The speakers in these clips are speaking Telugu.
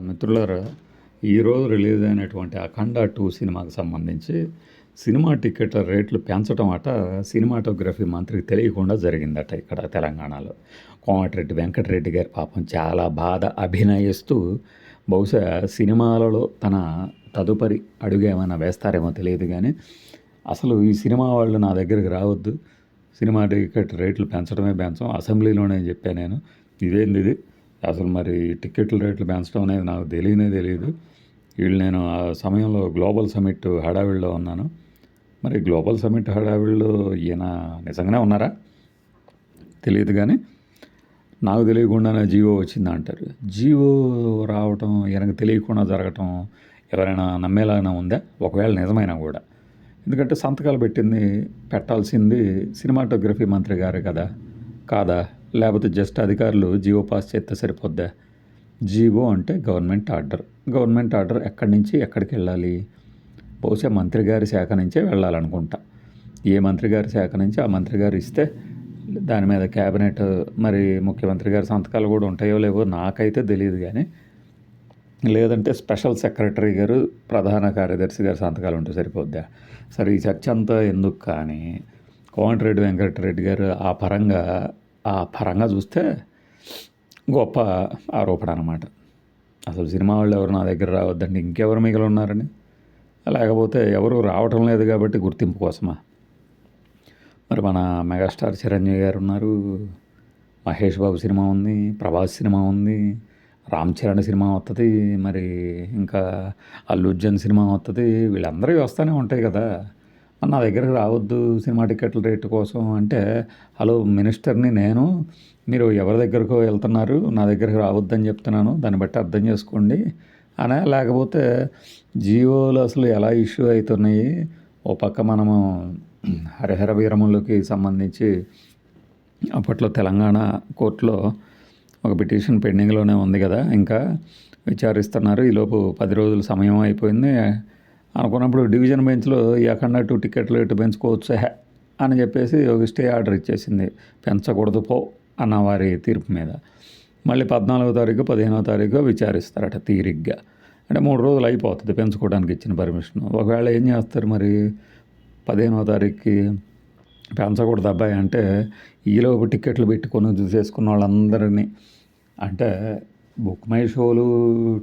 మిత్రులారా ఈరోజు రిలీజ్ అయినటువంటి అఖండ టూ సినిమాకి సంబంధించి సినిమా టికెట్ల రేట్లు పెంచడం అట సినిమాటోగ్రఫీ మంత్రికి తెలియకుండా జరిగిందట ఇక్కడ తెలంగాణలో. కోమటిరెడ్డి వెంకటరెడ్డి గారి పాపం చాలా బాధ అభినయిస్తూ బహుశా సినిమాలలో తన తదుపరి అడుగు ఏమైనా వేస్తారేమో తెలియదు కానీ అసలు ఈ సినిమా వాళ్ళు నా దగ్గరికి రావద్దు. సినిమా టికెట్ రేట్లు పెంచడమే పెంచం అసెంబ్లీలోనే చెప్పాను నేను. ఇదేంది ఇది? అసలు మరి టికెట్ల రేట్లు పెంచడం అనేది నాకు తెలియనే తెలియదు. వీళ్ళు నేను ఆ సమయంలో గ్లోబల్ సమిట్ హడావిడిలో ఉన్నాను. మరి గ్లోబల్ సమిట్ హడావిడిలో ఈయన నిజంగానే ఉన్నారా? తెలియదు కానీ నాకు తెలియకుండానే జీవో వచ్చింది అంటారు. జీవో రావటం ఈయనకు తెలియకుండా జరగటం ఎవరైనా నమ్మేలాగా ఉందా? ఒకవేళ నిజమైనా కూడా. ఎందుకంటే సంతకాలు పెట్టింది పెట్టాల్సింది సినిమాటోగ్రఫీ మంత్రి గారు కదా కాదా? లేకపోతే జస్ట్ అధికారులు జీవో పాస్ చేస్తే సరిపోద్దా? జీవో అంటే గవర్నమెంట్ ఆర్డర్. గవర్నమెంట్ ఆర్డర్ ఎక్కడి నుంచి ఎక్కడికి వెళ్ళాలి? బహుశా మంత్రి గారి శాఖ నుంచే వెళ్ళాలనుకుంటా. ఏ మంత్రి గారి శాఖ నుంచి ఆ మంత్రి గారు ఇస్తే దాని మీద క్యాబినెట్ మరి ముఖ్యమంత్రి గారి సంతకాలు కూడా ఉంటాయో లేవో నాకైతే తెలియదు కానీ లేదంటే స్పెషల్ సెక్రటరీ గారు ప్రధాన కార్యదర్శి గారి సంతకాలు ఉంటే సరిపోద్దా? సరే ఈ చర్చ అంతా ఎందుకు కానీ కోమటిరెడ్డి వెంకటరెడ్డి గారు ఆ పరంగా ఆ పరంగా చూస్తే గొప్ప ఆరోపణ అనమాట అసలు సినిమా వాళ్ళు ఎవరు నా దగ్గర రావద్దండి ఇంకెవరు మిగిలి ఉన్నారని. లేకపోతే ఎవరు రావటం లేదు కాబట్టి గుర్తింపు కోసమా? మరి మన మెగాస్టార్ చిరంజీవి గారు ఉన్నారు. మహేష్ బాబు సినిమా ఉంది ప్రభాస్ సినిమా ఉంది రామ్ చరణ్ సినిమా వస్తుంది మరి ఇంకా అల్లుజ్జున్ సినిమా వస్తుంది వీళ్ళందరూ వస్తూనే ఉంటాయి కదా. మరి నా దగ్గరకు రావద్దు సినిమా టికెట్ల రేటు కోసం అంటే హలో మినిస్టర్ని నేను మీరు ఎవరి దగ్గరకు వెళ్తున్నారు నా దగ్గరకు రావద్దని చెప్తున్నాను దాన్ని బట్టి అర్థం చేసుకోండి అనే. లేకపోతే జియోలు అసలు ఎలా ఇష్యూ అవుతున్నాయి? ఓ పక్క మనము హరిహర వీరములకి సంబంధించి అప్పట్లో తెలంగాణ కోర్టులో ఒక పిటిషన్ పెండింగ్లోనే ఉంది కదా ఇంకా విచారిస్తున్నారు. ఈలోపు పది రోజులు సమయం అయిపోయింది. అనుకున్నప్పుడు డివిజన్ బెంచ్లో ఎక్కడన్నా టూ టికెట్లు ఇటు పెంచుకోవచ్చు హే అని చెప్పేసి ఒక స్టే ఆర్డర్ ఇచ్చేసింది. పెంచకూడదు పో అన్న వారి తీర్పు మీద. మళ్ళీ పద్నాలుగో తారీఖు పదిహేనో తారీఖు విచారిస్తారట తీరిగ్గా. అంటే మూడు రోజులు అయిపోతుంది పెంచుకోవడానికి ఇచ్చిన పర్మిషన్. ఒకవేళ ఏం చేస్తారు మరి? పదిహేనో తారీఖుకి పెంచకూడదు అబ్బాయి అంటే ఈలోపు టికెట్లు పెట్టుకొని చూసేసుకున్న వాళ్ళందరినీ అంటే బుక్ మై షోలు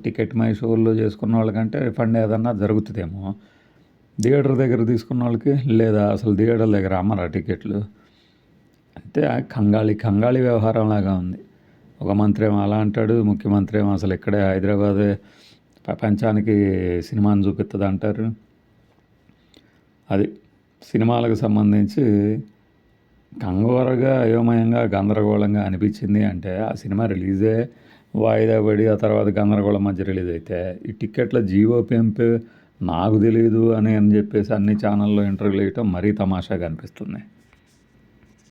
టికెట్ మై షోలు చేసుకున్న వాళ్ళకంటే రిఫండ్ ఏదన్నా జరుగుతుందేమో. థియేటర్ దగ్గర తీసుకున్న వాళ్ళకి లేదా అసలు థియేటర్ దగ్గర అమ్మరా టికెట్లు? అంటే కంగాళి కంగాళి వ్యవహారం లాగా ఉంది. ఒక మంత్రి ఏమో అలా అంటాడు ముఖ్యమంత్రి ఏమో అసలు ఇక్కడే హైదరాబాదే ప్రపంచానికి సినిమాని చూపిస్తుంది అంటారు. అది సినిమాలకు సంబంధించి కంగోరగా అయోమయంగా గందరగోళంగా అనిపించింది అంటే ఆ సినిమా రిలీజే వాయిదా పడి ఆ తర్వాత గందరగోళం మధ్య రిలీజ్ అయితే ఈ టికెట్ల జీవో పెంపు నాకు తెలియదు అని అని చెప్పేసి అన్ని ఛానల్లో ఇంటర్వ్యూలు వేయటం మరీ తమాషాగా అనిపిస్తుంది.